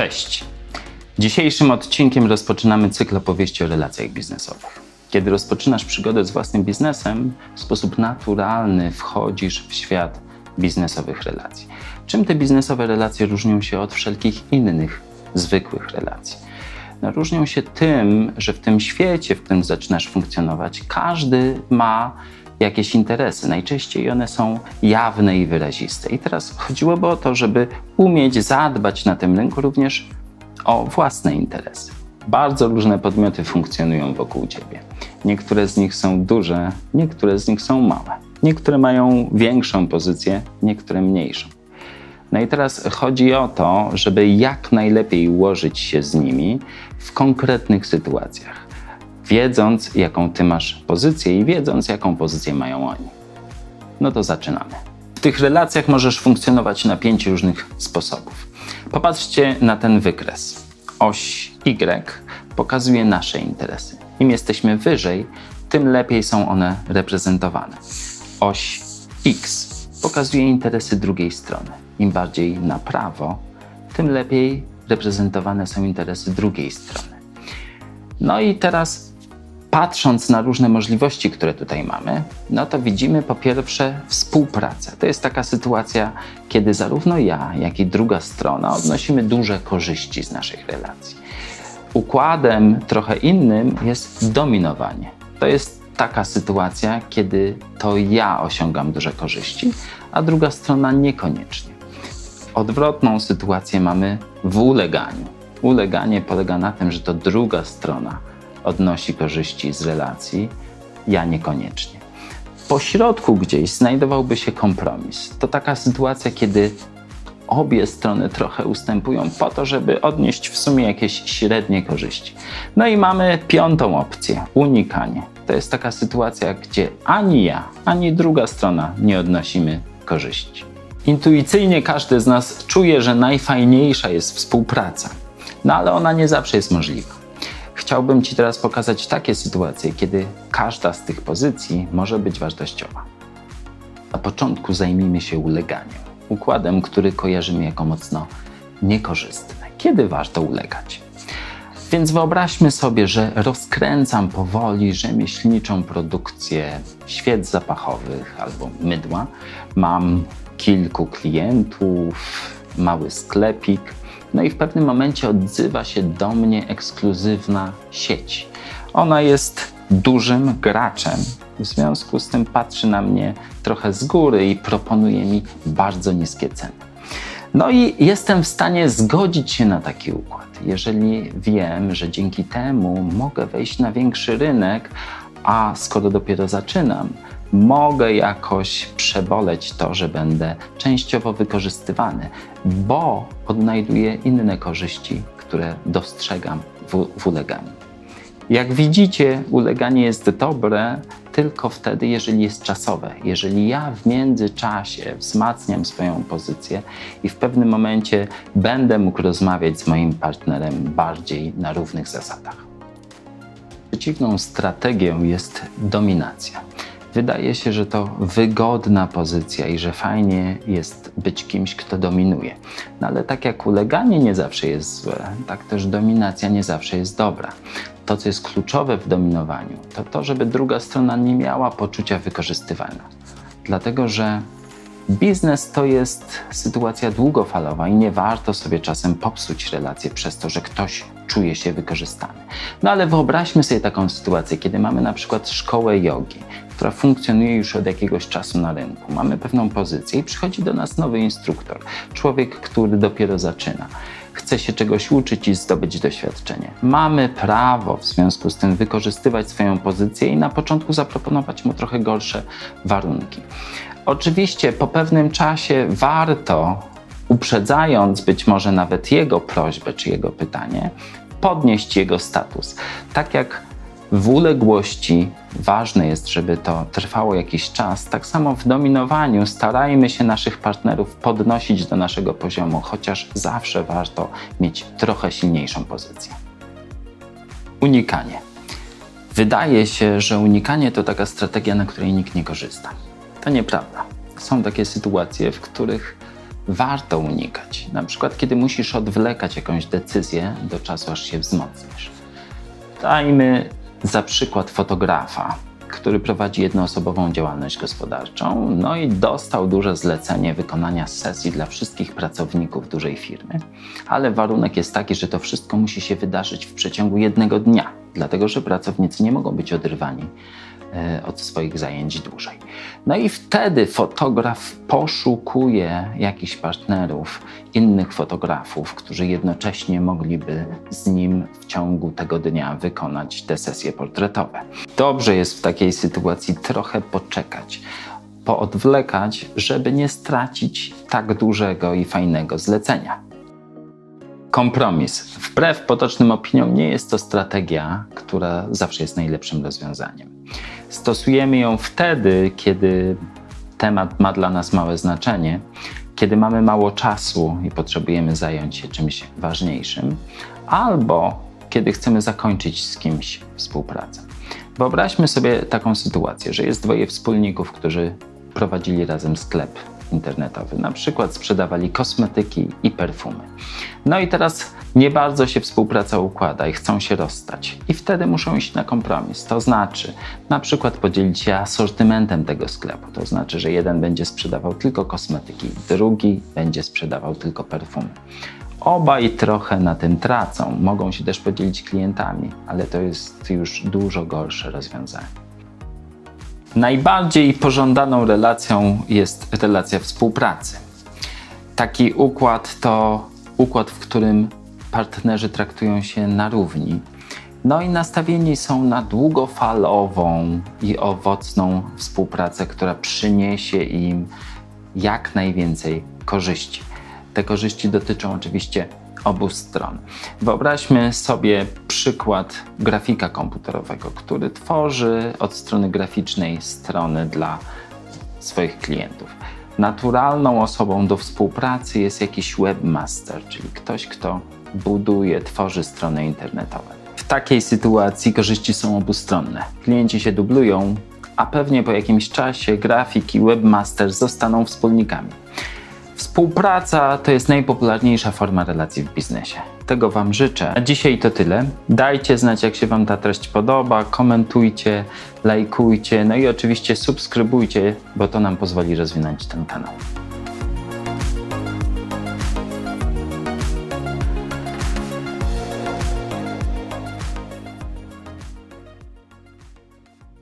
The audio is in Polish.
Cześć. Dzisiejszym odcinkiem rozpoczynamy cykl opowieści o relacjach biznesowych. Kiedy rozpoczynasz przygodę z własnym biznesem, w sposób naturalny wchodzisz w świat biznesowych relacji. Czym te biznesowe relacje różnią się od wszelkich innych zwykłych relacji? No, różnią się tym, że w tym świecie, w którym zaczynasz funkcjonować, każdy ma jakieś interesy. Najczęściej one są jawne i wyraziste. I teraz chodziłoby o to, żeby umieć zadbać na tym rynku również o własne interesy. Bardzo różne podmioty funkcjonują wokół ciebie. Niektóre z nich są duże, niektóre z nich są małe. Niektóre mają większą pozycję, niektóre mniejszą. No i teraz chodzi o to, żeby jak najlepiej ułożyć się z nimi w konkretnych sytuacjach, wiedząc, jaką ty masz pozycję i wiedząc, jaką pozycję mają oni. No to zaczynamy. W tych relacjach możesz funkcjonować na pięć różnych sposobów. Popatrzcie na ten wykres. Oś Y pokazuje nasze interesy. Im jesteśmy wyżej, tym lepiej są one reprezentowane. Oś X pokazuje interesy drugiej strony. Im bardziej na prawo, tym lepiej reprezentowane są interesy drugiej strony. No i teraz patrząc na różne możliwości, które tutaj mamy, no to widzimy po pierwsze współpracę. To jest taka sytuacja, kiedy zarówno ja, jak i druga strona odnosimy duże korzyści z naszych relacji. Układem trochę innym jest dominowanie. To jest taka sytuacja, kiedy to ja osiągam duże korzyści, a druga strona niekoniecznie. Odwrotną sytuację mamy w uleganiu. Uleganie polega na tym, że to druga strona odnosi korzyści z relacji, ja niekoniecznie. Po środku gdzieś znajdowałby się kompromis. To taka sytuacja, kiedy obie strony trochę ustępują po to, żeby odnieść w sumie jakieś średnie korzyści. No i mamy piątą opcję unikanie. To jest taka sytuacja, gdzie ani ja, ani druga strona nie odnosimy korzyści. Intuicyjnie każdy z nas czuje, że najfajniejsza jest współpraca, no ale ona nie zawsze jest możliwa. Chciałbym Ci teraz pokazać takie sytuacje, kiedy każda z tych pozycji może być wartościowa. Na początku zajmijmy się uleganiem, układem, który kojarzymy jako mocno niekorzystny. Kiedy warto ulegać? Więc wyobraźmy sobie, że rozkręcam powoli rzemieślniczą produkcję świec zapachowych albo mydła. Mam kilku klientów, mały sklepik. No i w pewnym momencie odzywa się do mnie ekskluzywna sieć. Ona jest dużym graczem. W związku z tym patrzy na mnie trochę z góry i proponuje mi bardzo niskie ceny. No i jestem w stanie zgodzić się na taki układ, jeżeli wiem, że dzięki temu mogę wejść na większy rynek, a skoro dopiero zaczynam, mogę jakoś przeboleć to, że będę częściowo wykorzystywany, bo odnajduję inne korzyści, które dostrzegam w, w uleganiu. Jak widzicie, uleganie jest dobre tylko wtedy, jeżeli jest czasowe. Jeżeli ja w międzyczasie wzmacniam swoją pozycję i w pewnym momencie będę mógł rozmawiać z moim partnerem bardziej na równych zasadach. Przeciwną strategią jest dominacja. Wydaje się, że to wygodna pozycja i że fajnie jest być kimś, kto dominuje. No ale tak jak uleganie nie zawsze jest złe, tak też dominacja nie zawsze jest dobra. To, co jest kluczowe w dominowaniu, to to, żeby druga strona nie miała poczucia wykorzystywania. Dlatego, że Biznes to jest sytuacja długofalowa i nie warto sobie czasem popsuć relacje przez to, że ktoś czuje się wykorzystany. No ale wyobraźmy sobie taką sytuację, kiedy mamy na przykład szkołę jogi, która funkcjonuje już od jakiegoś czasu na rynku. Mamy pewną pozycję i przychodzi do nas nowy instruktor, człowiek, który dopiero zaczyna. Chce się czegoś uczyć i zdobyć doświadczenie. Mamy prawo w związku z tym wykorzystywać swoją pozycję i na początku zaproponować mu trochę gorsze warunki. Oczywiście po pewnym czasie warto, uprzedzając być może nawet jego prośbę czy jego pytanie, podnieść jego status. Tak jak w uległości ważne jest, żeby to trwało jakiś czas, tak samo w dominowaniu starajmy się naszych partnerów podnosić do naszego poziomu, chociaż zawsze warto mieć trochę silniejszą pozycję. Unikanie. Wydaje się, że unikanie to taka strategia, na której nikt nie korzysta. To nieprawda. Są takie sytuacje, w których warto unikać. Na przykład, kiedy musisz odwlekać jakąś decyzję do czasu, aż się wzmocnisz. Dajmy za przykład fotografa, który prowadzi jednoosobową działalność gospodarczą, no i dostał duże zlecenie wykonania sesji dla wszystkich pracowników dużej firmy, ale warunek jest taki, że to wszystko musi się wydarzyć w przeciągu jednego dnia, dlatego że pracownicy nie mogą być oderwani e, od swoich zajęć dłużej. No i wtedy fotograf poszukuje jakichś partnerów, innych fotografów, którzy jednocześnie mogliby z nim w ciągu tego dnia wykonać te sesje portretowe. Dobrze jest w takiej sytuacji trochę poczekać, poodwlekać, żeby nie stracić tak dużego i fajnego zlecenia. Kompromis. Wbrew potocznym opiniom, nie jest to strategia, która zawsze jest najlepszym rozwiązaniem. Stosujemy ją wtedy, kiedy temat ma dla nas małe znaczenie, kiedy mamy mało czasu i potrzebujemy zająć się czymś ważniejszym, albo kiedy chcemy zakończyć z kimś współpracę. Wyobraźmy sobie taką sytuację, że jest dwoje wspólników, którzy prowadzili razem sklep internetowy, na przykład sprzedawali kosmetyki i perfumy. No i teraz nie bardzo się współpraca układa i chcą się rozstać. I wtedy muszą iść na kompromis. To znaczy, na przykład podzielić się asortymentem tego sklepu. To znaczy, że jeden będzie sprzedawał tylko kosmetyki, drugi będzie sprzedawał tylko perfumy. Obaj trochę na tym tracą. Mogą się też podzielić klientami, ale to jest już dużo gorsze rozwiązanie. Najbardziej pożądaną relacją jest relacja współpracy. Taki układ to układ, w którym partnerzy traktują się na równi. No i nastawieni są na długofalową i owocną współpracę, która przyniesie im jak najwięcej korzyści. Te korzyści dotyczą oczywiście obu stron. Wyobraźmy sobie przykład grafika komputerowego, który tworzy od strony graficznej strony dla swoich klientów. Naturalną osobą do współpracy jest jakiś webmaster, czyli ktoś, kto buduje, tworzy strony internetowe. W takiej sytuacji korzyści są obustronne. Klienci się dublują, a pewnie po jakimś czasie grafik i webmaster zostaną wspólnikami. Współpraca to jest najpopularniejsza forma relacji w biznesie. Tego Wam życzę. A dzisiaj to tyle. Dajcie znać, jak się Wam ta treść podoba, komentujcie, lajkujcie, no i oczywiście subskrybujcie, bo to nam pozwoli rozwinąć ten kanał.